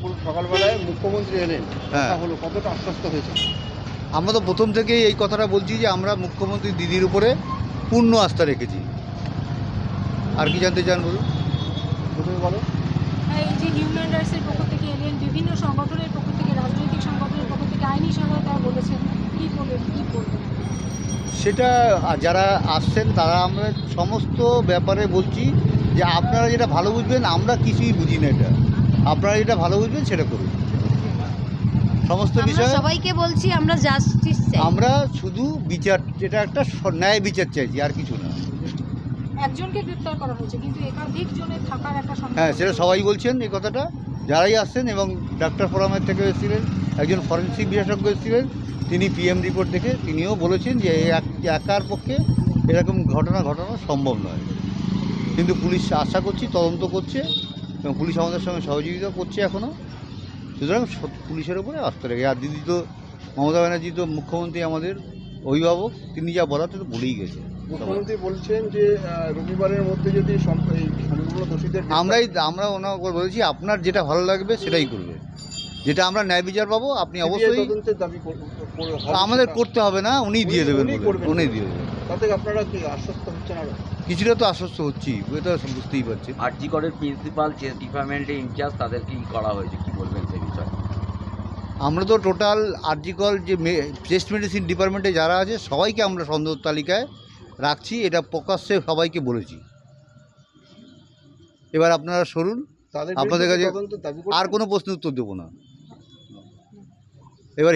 পুরো সকালবেলায় মুখ্যমন্ত্রী এলেন। হ্যাঁ। হলো কতটা আশ্বস্ত হয়েছে? আমরা তো প্রথম থেকেই এই কথাটা বলছি যে আমরা মুখ্যমন্ত্রী দিদির উপরে পূর্ণ আস্থা রেখেছি। আর কি জানতে চান বলুন? প্রথমে বলো। হ্যাঁ, এই যে হিউম্যান রাইটসের পক্ষ থেকে এলেন বিভিন্ন সংগঠনের পক্ষ থেকে রাজনৈতিক সংগঠনের পক্ষ থেকে আইনি সহায়তা বলেছেন। কি বলবেন কি বলবেন? সেটা যারা আসছেন তারা আমরা সমস্ত ব্যাপারে বলছি যে আপনারা যেটা ভালো বুঝবেন আমরা কিছুই বুঝি না এটা। আপনারা যেটা ভালো বুঝবেন সেটা করুন। সমস্ত বিষয়ে সবাইকে বলছি আমরা জাস্টিস চাই। আমরা শুধু বিচার যেটা একটা ন্যায় বিচার চাইছি আর কিছু না। একজনকে গ্রেপ্তার করা হয়েছে কিন্তু একাধিক জনের থাকার একটা সম্ভাবনা হ্যাঁ সেটা সবাই বলছেন এই কথাটা। যারাই আসছেন এবং ডাক্তার ফোরামের থেকে এসেছিলেন একজন ফরেন্সিক বিশেষজ্ঞ এসেছিলেন তিনি পিএম রিপোর্ট দেখে তিনিও বলেছেন যে একার পক্ষে এরকম ঘটনা ঘটানো সম্ভব নয়। কিন্তু পুলিশ আশা করছি তদন্ত করছে এবং পুলিশ আমাদের সঙ্গে সহযোগিতা করছে এখনও সুতরাং পুলিশের উপরে আস্থা রেখে আর দিদি তো মমতা ব্যানার্জি তো মুখ্যমন্ত্রী আমাদের অভিভাবক তিনি যা বলার তো বলেই গেছে। মুখ্যমন্ত্রী বলছেন যে রবিবারের মধ্যে যদি আমরাই আমরা উপর বলেছি আপনার যেটা ভালো লাগবে সেটাই করবে। যেটা আমরা ন্যায় বিচার পাবো আপনি অবশ্যই আমাদের করতে হবে না উনিই দিয়ে দেবেন। উনিই দিয়ে দেবেন। তাতে আপনারা কি আশ্বস্ত হচ্ছেন কিছুটা তো আশ্বস্ত হচ্ছি এটা বুঝতেই পারছি। আরজিকরের প্রিন্সিপাল যে ডিপার্টমেন্টের ইনচার্জ তাদের কি করা হয়েছে? কি বলবেন সেই বিষয়ে? আমরা তো টোটাল আর্জিকল যে চেস্ট মেডিসিন ডিপার্টমেন্টে যারা আছে সবাইকে আমরা সন্দেহ তালিকায় রাখছি এটা প্রকাশ্যে সবাইকে বলেছি। এবার আপনারা সরুন। আপনাদের কাছে আর কোনো প্রশ্নের উত্তর দেবো না। এবার